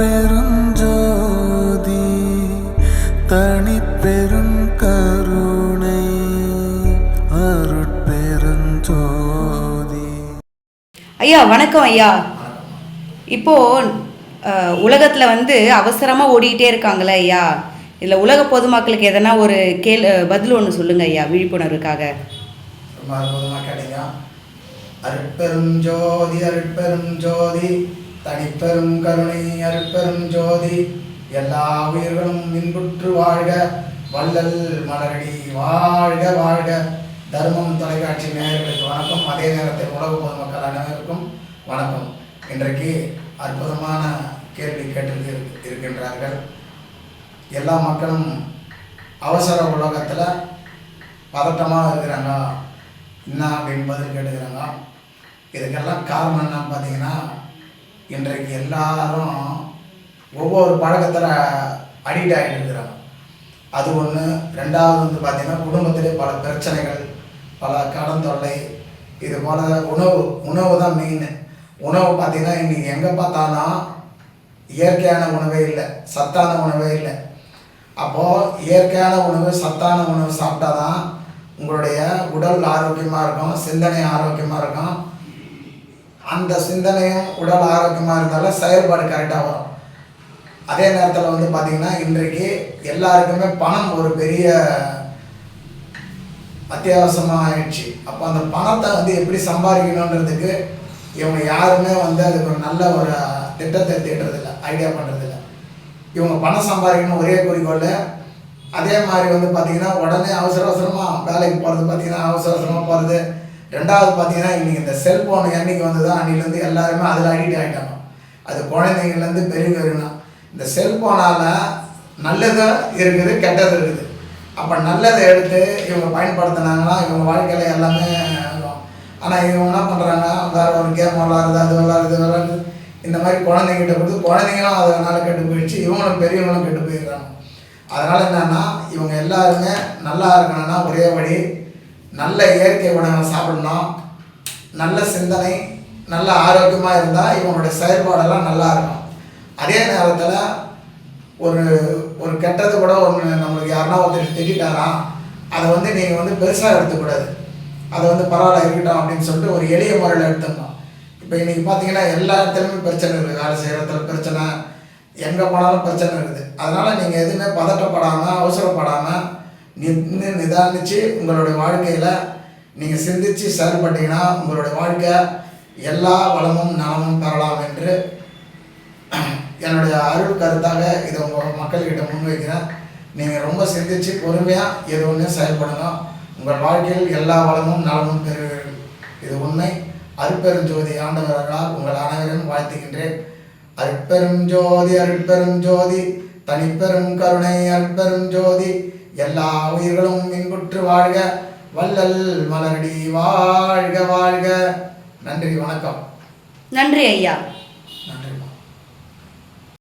அருட்பெருஞ்சோதி தனிப்பெரும் கருணை அருட்பெருஞ்சோதி. ஐயா வணக்கம் ஐயா. இப்போ உலகத்துல வந்து அவசரமா ஓடிக்கிட்டே இருக்காங்களே ஐயா. இதுல உலக பொதுமக்களுக்கு எதனா ஒரு கேள் பதில் ஒன்று சொல்லுங்க ஐயா விழிப்புணர்வுக்காக. அருட்பெரும் ஜோதி அருட்பெரும் ஜோதி தனிப்பெரும் கருணை அருட்பெரும் ஜோதி எல்லா உயிர்களும் இன்புற்று வாழ்க. வள்ளல் மலரடி வாழ்க வாழ்க. தர்மம் தொலைக்காட்சி நேயர்களுக்கு வணக்கம். அதே நேரத்தில் உலக பொதுமக்கள் அனைவருக்கும் வணக்கம். இன்றைக்கு அற்புதமான கேள்வி கேட்டு இருக்கின்றார்கள். எல்லா மக்களும் அவசர உலகத்தில் பதட்டமாக இருக்கிறாங்க. என்ன அப்படின்னு பதில் கேட்டுக்கிறாங்க. இதுக்கெல்லாம் காரணம் என்னன்னு பார்த்தீங்கன்னா இன்றைக்கு எல்லாரும் ஒவ்வொரு பழக்கத்தில் அடிக்ட் ஆகிட்டு இருக்கிறாங்க. அது ஒன்று ரெண்டாவது வந்து பார்த்தீங்கன்னா குடும்பத்திலே பல பிரச்சனைகள் பல கடன் தொல்லை இது போல் உணவு உணவு தான் மெயின் உணவு பார்த்தீங்கன்னா இன்றைக்கி எங்கே பார்த்தாலும் இயற்கையான உணவே இல்லை. சத்தான உணவே இல்லை. அப்போது இயற்கையான உணவு சத்தான உணவு சாப்பிட்டா தான் உங்களுடைய உடல் ஆரோக்கியமாக இருக்கும் சிந்தனை ஆரோக்கியமாக இருக்கும். அந்த சிந்தனையும் உடல் ஆரோக்கியமாக இருந்தாலும் செயல்பாடு கரெக்டாக வரும். அதே நேரத்தில் வந்து பார்த்திங்கன்னா இன்றைக்கு எல்லாருக்குமே பணம் ஒரு பெரிய அத்தியாவசியமாக ஆயிடுச்சு அப்போ அந்த பணத்தை வந்து எப்படி சம்பாதிக்கணுன்றதுக்கு இவங்க யாருமே வந்து அதுக்கு ஒரு நல்ல ஒரு திட்டத்தை தீட்டுறதில்ல ஐடியா பண்ணுறதில்ல இவங்க பணம் சம்பாதிக்கணும் ஒரே குறிக்கோள் அதே மாதிரி வந்து பார்த்திங்கன்னா உடனே அவசர அவசரமாக வேலைக்கு போகிறது பார்த்திங்கன்னா அவசர அவசரமாக போகிறது ரெண்டாவது பார்த்தீங்கன்னா இன்றைக்கி இந்த செல்ஃபோன் என்னைக்கு வந்ததோ அன்றைக்கிலேருந்து எல்லாருமே அதில் அடிக்ட் ஆகிட்டாங்க அது குழந்தைங்கள்லேருந்து பெரியவங்க வரைக்கும் இந்த செல்ஃபோனால் நல்லதும் இருக்குது கெட்டது இருக்குது. அப்போ நல்லதை எடுத்து இவங்க பயன்படுத்தினாங்கன்னா இவங்க வாழ்க்கையில் எல்லாமே ஆனால் இவங்க என்ன பண்ணுறாங்க வேறு ஒரு கேம் விளாடுறது அது விளாடுறது விளாடுறது இந்த மாதிரி குழந்தைங்கிட்ட கொடுத்து குழந்தைங்களும் அதனால் கெட்டு போயிடுச்சு இவங்களும் பெரியவங்களும் கெட்டு போயிடுறாங்க அதனால் என்னன்னா இவங்க எல்லாருமே நல்லா இருக்கணும்னா ஒரே வழி நல்ல இயற்கை உணவை சாப்பிடணும் நல்ல சிந்தனை நல்ல ஆரோக்கியமாக இருந்தால் இவனுடைய செயல்பாடெல்லாம் நல்லா இருக்கும். அதே நேரத்தில் ஒரு ஒரு கெட்டது கூட ஒன்று நம்மளுக்கு யாருன்னா ஒருத்தர் திட்டாரா அதை வந்து நீங்கள் வந்து பெருசாக எடுத்துக்கூடாது. அதை வந்து பரவாயில்ல இருக்கட்டும் அப்படின்னு சொல்லிட்டு ஒரு எளிய முறையில் எடுத்துக்கணும் இப்போ இன்றைக்கி பார்த்தீங்கன்னா எல்லா இடத்துலையுமே பிரச்சனை இருக்குது வேலை செய்கிற இடத்துல பிரச்சனை எங்கே போனாலும் பிரச்சனை இருக்குது. அதனால் நீங்கள் எதுவுமே பதட்டப்படாமல் அவசரப்படாமல் நின்று நிதானித்து உங்களுடைய வாழ்க்கையில் நீங்கள் சிந்தித்து செயல்பட்டீங்கன்னா உங்களுடைய வாழ்க்கை எல்லா வளமும் நாமும் பெறலாம் என்று என்னுடைய அருள் கருத்தாக இதை உங்கள் மக்கள்கிட்ட முன்வைக்கிறேன். நீங்கள் ரொம்ப சிந்தித்து பொறுமையாக எது ஒன்று செயல்படுங்க. உங்கள் வாழ்க்கையில் எல்லா வளமும் நலமும் பெறுவீர்கள். இது உண்மை. அருட்பெருஞ்சோதி ஆண்டவர்களால் உங்கள் அனைவரும் வாழ்த்துகின்றேன். அருட்பெரும் ஜோதி அருட்பெரும் ஜோதி. தனிப்பெரும் கருணை அற்பெரும் ஜோதி எல்லா உயிர்களும் இன்புற்று வாழ்க. வள்ளல் மலரடி வாழ்க வாழ்க. நன்றி வணக்கம். நன்றி ஐயா.